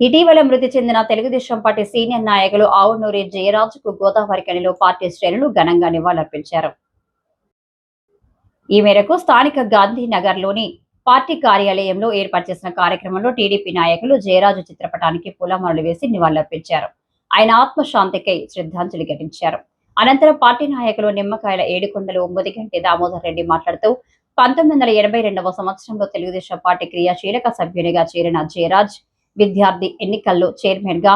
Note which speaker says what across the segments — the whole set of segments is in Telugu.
Speaker 1: ఇటీవల మృతి చెందిన తెలుగుదేశం పార్టీ సీనియర్ నాయకులు ఆవునూరి జయరాజుకు గోదావరి కనిలో పార్టీ శ్రేణులు ఘనంగా నివాళులర్పించారు. ఈ మేరకు స్థానిక గాంధీనగర్లోని పార్టీ కార్యాలయంలో ఏర్పాటు చేసిన కార్యక్రమంలో టీడీపీ నాయకులు జయరాజు చిత్రపటానికి పూలమాలలు వేసి నివాళులర్పించారు. ఆయన ఆత్మశాంతికై శ్రద్ధాంజలి ఘటించారు. అనంతరం పార్టీ నాయకులు నిమ్మకాయల ఏడుకొండలు గంటి దామోదర్ రెడ్డి మాట్లాడుతూ పంతొమ్మిది వందల ఎనభై రెండవ సంవత్సరంలో తెలుగుదేశం పార్టీ క్రియాశీలక సభ్యునిగా చేరిన జయరాజ్ విద్యార్థి ఎన్నికల్లో చైర్మన్గా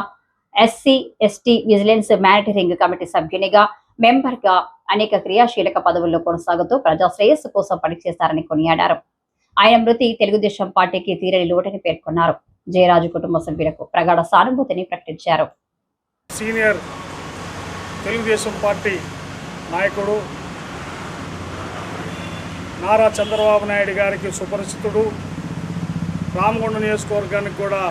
Speaker 1: SC ST vigilance monitoring committee సభ్యునిగా మెంబర్గా అనేక క్రియాశీలక పదవుల్లో కొనసాగుతూ ప్రజాశ్రేయస్సు కోసం పనిచేస్తారని కొనియాడారు. ఆయన మృతి తెలుగుదేశం పార్టీకి తీరని లోటని పేర్కొన్నారు. జయరాజు కుటుంబ సభ్యులకు ప్రగాఢ సానుభూతిని ప్రకటించారు.
Speaker 2: సీనియర్ తెలుగుదేశం పార్టీ నాయకుడు నారా చంద్రబాబు నాయుడు గారికి సుపరిచితుడు రామగుండ నియోజకవర్గానికి కూడా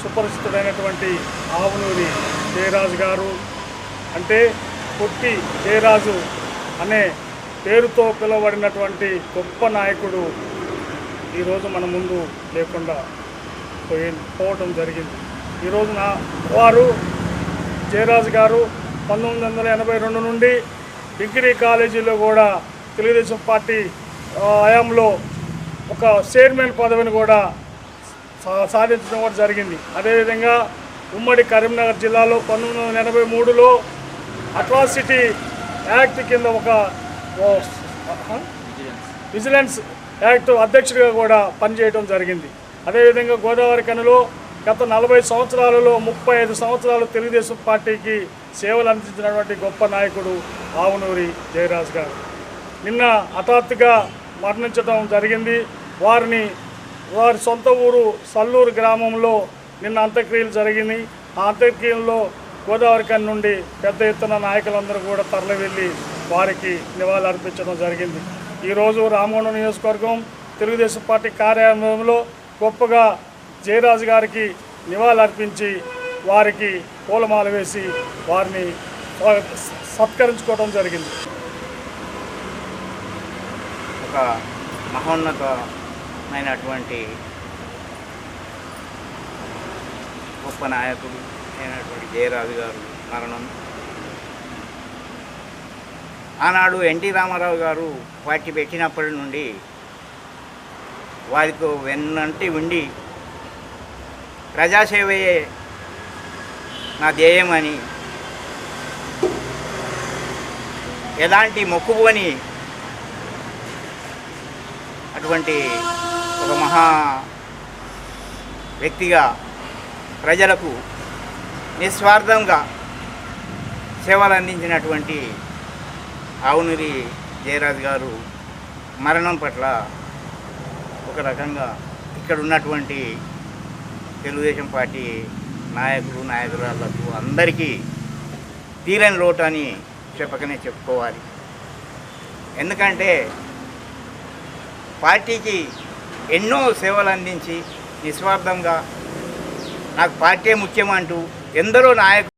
Speaker 2: సుపరిచితుడైనటువంటి ఆవునూరి జయరాజు గారు. అంటే పుట్టి జయరాజు అనే పేరుతో పిలువబడినటువంటి గొప్ప నాయకుడు ఈరోజు మన ముందు లేకుండా పోయి పోవటం జరిగింది. ఈరోజు నా వారు జయరాజు గారు పంతొమ్మిది వందల ఎనభై రెండు నుండి డిగ్రీ కాలేజీలో కూడా తెలుగుదేశం పార్టీ హయాంలో ఒక చైర్మన్ పదవిని కూడా సా- సాధించడం కూడా జరిగింది. అదేవిధంగా ఉమ్మడి కరీంనగర్ జిల్లాలో పంతొమ్మిది వందల ఎనభై మూడులో అట్రాసిటీ యాక్ట్ కింద ఒక విజిలెన్స్ యాక్ట్ అధ్యక్షుడిగా కూడా పనిచేయడం జరిగింది. అదేవిధంగా గోదావరి కనులో గత నలభై సంవత్సరాలలో ముప్పై ఐదు సంవత్సరాలు తెలుగుదేశం పార్టీకి సేవలు అందించినటువంటి గొప్ప నాయకుడు ఆవునూరి జయరాజ్ గారు. నిన్న హఠాత్తుగా మరణించడం జరిగింది. వారిని వారి సొంత ఊరు సల్లూరు గ్రామంలో నిన్న అంత్యక్రియలు జరిగింది ఆ అంత్యక్రియల్లో గోదావరి కని నుండి పెద్ద ఎత్తున నాయకులందరూ కూడా తరలి వెళ్ళి వారికి నివాళులు అర్పించడం జరిగింది. ఈరోజు రామగుండం నియోజకవర్గం తెలుగుదేశం పార్టీ కార్యాలయంలో గొప్పగా జయరాజు గారికి నివాళులు అర్పించి వారికి పూలమాల వేసి వారిని సత్కరించుకోవడం జరిగింది.
Speaker 3: ఒక మహోన్నతమైనటువంటి గొప్ప నాయకుడు అయినటువంటి జయరాజు గారు మరణం. ఆనాడు ఎన్టీ రామారావు గారు పార్టీ పెట్టినప్పటి నుండి వారికి వెన్నంటి ఉండి ప్రజాసేవయే నా ధ్యేయమని ఎలాంటి మొక్కుబోని అటువంటి ఒక మహా వ్యక్తిగా ప్రజలకు నిస్వార్థంగా సేవలు అందించినటువంటి ఆవునూరి జయరాజు గారు మరణం పట్ల ఒక రకంగా ఇక్కడ ఉన్నటువంటి తెలుగుదేశం పార్టీ నాయకులు నాయకురాళ్ళకు అందరికీ తీరని లోటు అని చెప్పకనే చెప్పుకోవాలి. ఎందుకంటే పార్టీకి ఎన్నో సేవలు అందించి నిస్వార్థంగా నాకు పార్టీ ముఖ్యమంటూ ఎందరో నాయకులు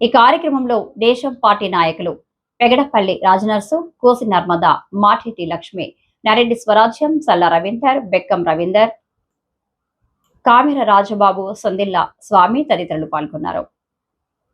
Speaker 1: ఈ కార్యక్రమంలో దేశం పార్టీ నాయకులు పెగడపల్లి రాజనర్సు కోసి నర్మద మాటిటి లక్ష్మి నరెడ్డి స్వరాజ్యం సల్ల రవీందర్ బెక్కం రవీందర్ కామెర రాజబాబు సొందిల్ల స్వామి తదితరులు పాల్గొన్నారు.